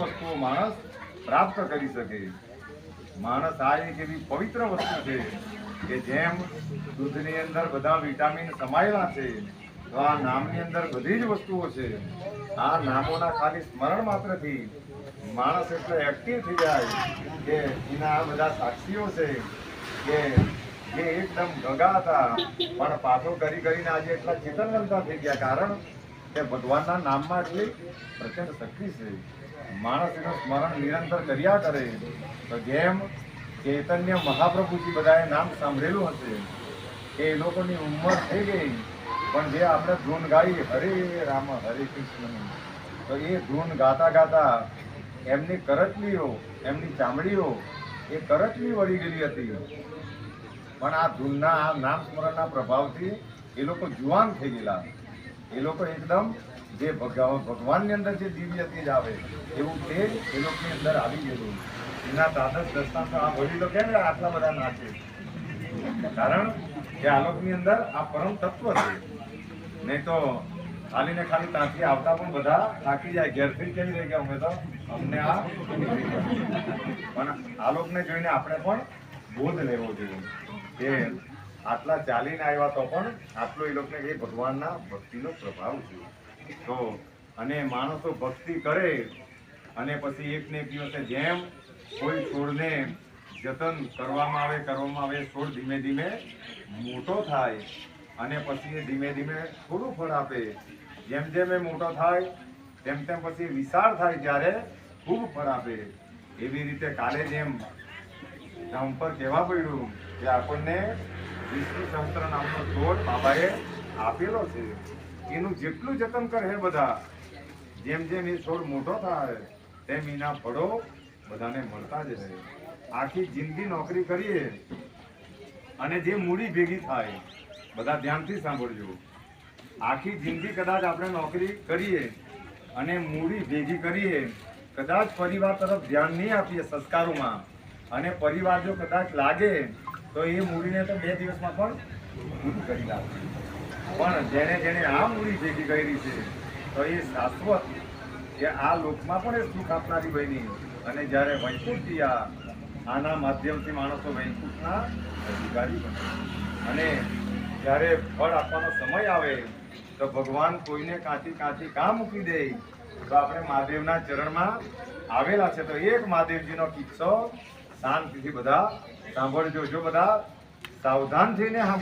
વસ્તુઓ માણસ પ્રાપ્ત કરી શકે. માણસ આ એક એવી પવિત્ર વસ્તુ છે કે જેમ દૂધની અંદર બધા વિટામિન સમાયેલા છે, તો આ નામની અંદર બધી જ વસ્તુઓ છે. આ નામોના ખાલી સ્મરણ માત્રથી માણસ એટલો એક્ટિવ થઈ જાય કે એના આ બધા સાક્ષીઓ છે કે એ એકદમ ગગા હતા. પણ પાછો કરી કરીને આજે એટલા ચેતનવંતા થઈ ગયા. કારણ કે ભગવાનના નામમાં એટલી પ્રચંડ શક્તિ છે માણસ એનું સ્મરણ નિરંતર કર્યા કરે, તો જેમ ચૈતન્ય મહાપ્રભુજી બધાએ નામ સાંભળેલું હશે, એ લોકોની ઉંમર થઈ ગઈ, પણ જે આપણે ધૂન ગાઈ હરે રામ, હરે કૃષ્ણ. તો એ ધૂન ગાતા ગાતા એમની કરચલીઓ, એમની ચામડીઓ, એ કરચલી વળી ગયેલી હતી. પણ આ ધૂનના, આ નામ સ્મરણના પ્રભાવથી એ લોકો જુવાન થઈ ગયેલા. એ લોકો એકદમ જે ભગવા- ભગવાનની અંદર જે દિવ્ય તેજ આવે, એવું તેજ એ લોકોની અંદર આવી ગયેલું એના દાદશ દસ્તાંત આ વડીલો કેમ આટલા બધા નાચે કારણ કે આ લોકોની અંદર આ પરમ તત્વ છે. નહીં તો ખાલી ને ખાલી ત્યાંથી આવતા પણ બધા થાકી જાય, ઘેરથી કેવી રહી ગયા અમે તો અમને આ પણ આ લોકોને જોઈને આપણે પણ બોધ લેવો જોઈએ. કે આટલા ચાલીને આવ્યા તો પણ આટલો એ લોકોને એ ભગવાનના ભક્તિનો પ્રભાવ છે તો અને માણસો ભક્તિ કરે અને પછી એકને એક દિવસે જેમ કોઈ છોડને જતન કરવામાં આવે કરવામાં આવે, છોડ ધીમે ધીમે મોટો થાય અને પછી એ ધીમે ધીમે થોડું ફળ આપે. જેમ જેમ એ મોટો થાય, તેમ તેમ પછી વિશાળ થાય ત્યારે ખૂબ ફળ આપે. એવી રીતે કાલે જેમ ધામ પર કહેવા પડ્યું કે આપણને વિષ્ણુ સહસ્ત્ર નામનો છોડ બાબાએ આપેલો છે. એનું જેટલું જતન કરે બધા. જેમ જેમ એ છોડ મોટો થાય, તેમ એના ફળો બધાને મળતા જ રહે. આખી જિંદગી નોકરી કરીએ અને જે મૂડી ભેગી થાય, બધા ધ્યાનથી સાંભળજો. આખી જિંદગી કદાચ આપણે નોકરી કરીએ અને મૂડી ભેગી કરીએ, કદાચ પરિવાર તરફ ધ્યાન નહીં આપીએ સંસ્કારોમાં અને પરિવાર જો કદાચ લાગે તો એ મૂડીને તો બે દિવસમાં પણ પૂરું કરી નાખે પણ જેણે જેણે આ મૂડી ભેગી કરી છે, તો એ શાશ્વત કે આ લોકમાં પણ એ સુખ આપનારી બની. અને જ્યારે વૈકુંઠથી આ આના માધ્યમથી માણસો વૈકુંઠના અધિકારી બને. અને જ્યારે ફળ આપવાનો સમય આવે, તો ભગવાન કોઈને કાંચી કાંચી કાં મૂકી દે, તો આપણે મહાદેવના ચરણમાં આવેલા છે. તો એક મહાદેવજીનો કિસ્સો શાંતિથી બધા સાંભળજો જો બધા સાવધાન થઈને.